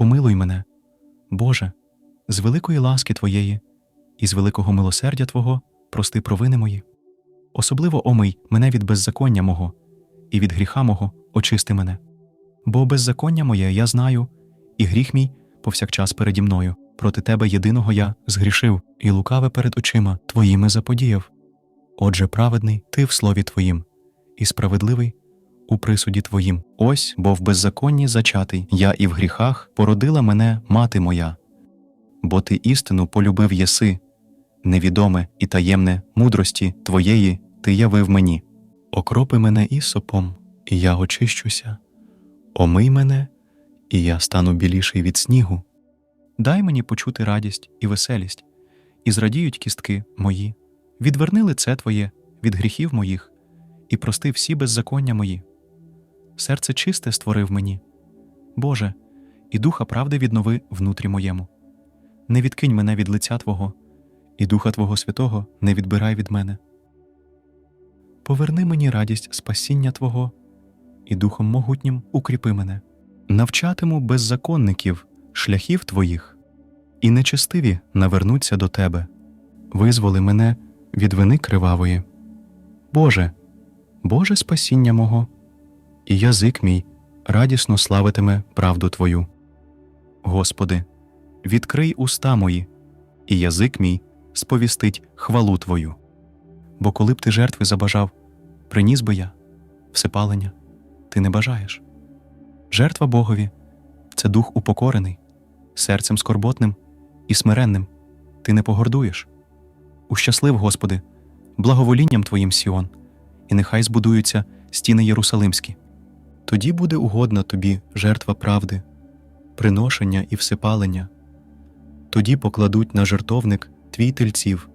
помилуй мене, Боже, з великої ласки Твоєї і з великого милосердя Твого прости провини мої. Особливо омий мене від беззаконня мого, і від гріха мого очисти мене. Бо беззаконня моє я знаю, і гріх мій повсякчас переді мною. Проти тебе єдиного я згрішив, і лукаве перед очима твоїми заподіяв. Отже, праведний ти в слові твоїм, і справедливий у присуді твоїм. Ось, бо в беззаконні зачатий я і в гріхах породила мене мати моя. Бо ти істину полюбив єси, невідоме і таємне мудрості твоєї ти явив мені. Окропи мене ісопом, і я очищуся. Омий мене, і я стану біліший від снігу. Дай мені почути радість і веселість, і зрадіють кістки мої. Відверни лице Твоє від гріхів моїх, і прости всі беззаконня мої. Серце чисте створив мені. Боже, і духа правди віднови внутрі моєму. Не відкинь мене від лиця Твого, і Духа Твого Святого не відбирай від мене. Поверни мені радість спасіння Твого, і Духом могутнім укріпи мене. Навчатиму беззаконників шляхів Твоїх, і нечестиві навернуться до Тебе. Визволи мене від вини кривавої. Боже, Боже спасіння мого, і язик мій радісно славитиме правду Твою. Господи, відкрий уста мої, і язик мій сповістить хвалу Твою. Бо коли б ти жертви забажав, приніс би я всепалення, ти не бажаєш. Жертва Богові це дух упокорений, серцем скорботним і смиренним ти не погордуєш. Ущаслив, Господи, благоволінням Твоїм Сіон, і нехай збудуються стіни Єрусалимські. Тоді буде угодна тобі жертва правди, приношення і всипалення, Тоді покладуть на жертовник твій тельців